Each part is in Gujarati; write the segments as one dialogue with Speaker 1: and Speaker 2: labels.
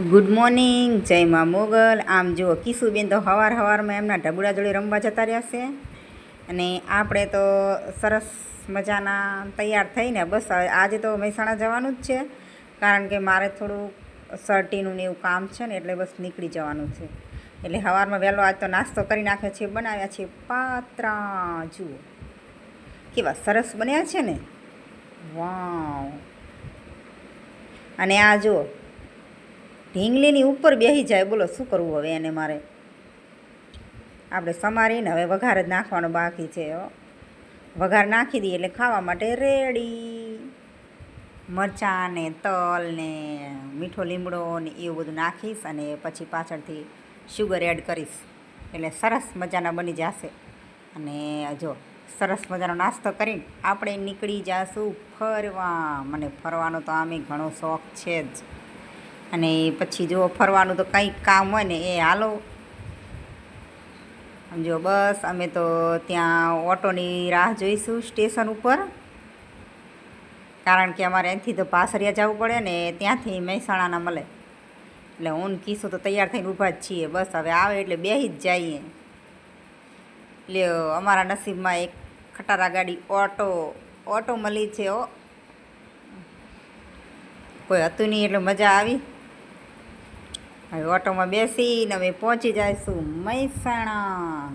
Speaker 1: ગુડ મોર્નિંગ જય માં મોગલ. આમ જુઓ, કિશુબેન તો હવાર હવારમાં એમના ઢબુડા જોડે રમવા જતા રહ્યા છે. અને આપણે તો સરસ મજાના તૈયાર થઈને બસ આજે તો મહેસાણા જવાનું જ છે. કારણ કે મારે થોડું સર્ટીનું ને એવું કામ છે ને એટલે બસ નીકળી જવાનું છે. એટલે સવારમાં વહેલો આજ તો નાસ્તો કરી નાખ્યો છે, બનાવ્યા છે પાત્રા. જુઓ, કેવા સરસ બન્યા છે ને? વાવ. અને આ જુઓ ઢીંગલીની ઉપર બેસી જાય. બોલો, શું કરવું હવે એને મારે? આપણે સમારીને હવે વઘાર જ નાખવાનો બાકી છે વઘાર નાખી દઈએ એટલે ખાવા માટે રેડી. મરચાં ને તલ ને મીઠો લીમડો ને એવું બધું નાખીશ અને પછી પાછળથી શુગર એડ કરીશ. એટલે સરસ મજાના બની જશે. અને જો, સરસ મજાનો નાસ્તો કરીને આપણે નીકળી જઈશું ફરવા. મને ફરવાનો તો આમે ઘણો શોખ છે જ. અને પછી જો ફરવાનું તો કંઈક કામ હોય ને એ હાલો. સમજો બસ, અમે તો ત્યાં ઓટોની રાહ જોઈશું સ્ટેશન ઉપર. કારણ કે અમારે અહીંથી તો પાસરિયા જવું પડે ને ત્યાંથી મહેસાણાના મળે એટલે હું કીશું તો તૈયાર થઈને ઊભા જ છીએ. બસ હવે આવે એટલે બેહી જ જઈએ. લ્યો, અમારા નસીબમાં એક ખટારા ગાડી ઓટો ઓટો મળી છે ઓ કોઈ હતું નહીં એટલે મજા આવી. હવે ઓટોમાં બેસીને અમે પહોંચી જઈશું મહેસાણા.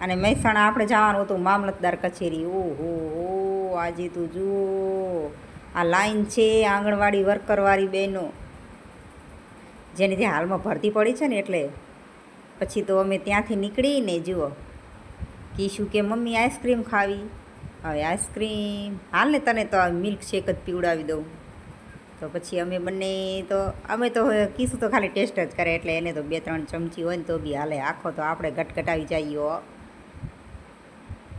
Speaker 1: અને મહેસાણા આપણે જવાનું હતું મામલતદાર કચેરી. ઓહો આજે તું જુઓ. આ લાઈન છે આંગણવાડી વર્કરવાળી બહેનો. જેની ત્યાં હાલમાં ભરતી પડી છે ને એટલે. પછી તો અમે ત્યાંથી નીકળીને જુઓ. કીશું કે મમ્મી આઈસ્ક્રીમ ખાવી. હવે આઈસ્ક્રીમ. હાલ ને તને તો મિલ્ક શેક જ પીવડાવી દઉં. તો પછી અમે બંને તો, અમે તો કીશું તો ખાલી ટેસ્ટ જ કરે, એટલે એને તો બે ત્રણ ચમચી હોય ને તો બી હાલે. આખો તો આપણે ઘટઘટાવી જઈએ.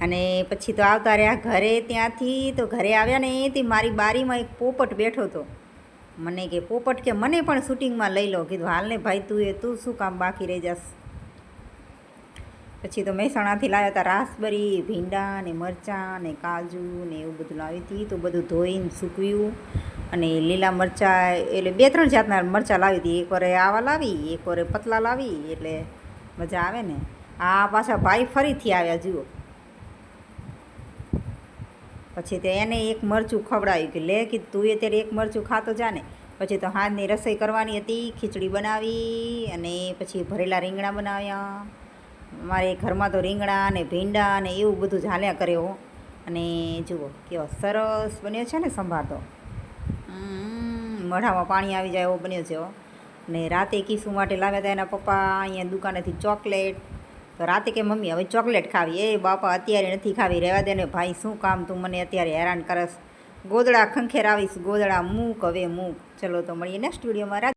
Speaker 1: અને પછી તો આવતા રહ્યા ઘરે ત્યાંથી, તો ઘરે આવ્યા ને એથી મારી બારીમાં એક પોપટ બેઠો હતો. મને કે, પોપટ કે, મને પણ શૂટિંગમાં લઈ લો. કીધું, હાલ ને ભાઈ, તું એ, તું શું કામ બાકી રહી જશ? પછી તો મહેસાણાથી લાવ્યા હતા રાસબરી, ભીંડા ને મરચાં ને કાજુ ને એવું બધું લાવી હતી તો બધું ધોઈને સૂકવ્યું. અને લીલા મરચાં, એટલે બે ત્રણ જાતના મરચાં લાવી હતી. એક વારે આવા લાવી, એક વારે પતલા લાવી, એટલે મજા આવે ને. આ પાછા ભાઈ ફરીથી આવ્યા, જુઓ. પછી તે એને એક મરચું ખવડાવ્યું કે, લે કે તું એ એક મરચું ખાતો જા ને. પછી તો હાથની રસોઈ કરવાની હતી, ખીચડી બનાવી અને પછી ભરેલા રીંગણા બનાવ્યા. મારે ઘરમાં તો રીંગણા ને ભીંડા ને એવું બધું જ હાલ્યા કરે અને જુઓ, કેવો સરસ બન્યો છે ને સંભાર મોઢામાં પાણી આવી જાય એવો બન્યો છે ને રાતે કીસુ માટે લાવ્યા હતા એના પપ્પા? અહીંયા દુકાનેથી ચોકલેટ. તો રાતે કે મમ્મી, હવે ચોકલેટ ખાવી. એ બાપા અત્યારે નથી ખાવી, રહેવા દે ને. ભાઈ, શું કામ તું મને અત્યારે હેરાન કરસ? ગોદડા ખંખેર આવીશ, ગોદડા મૂક, હવે મૂક. ચલો તો મળીએ નેક્સ્ટ વિડીયોમાં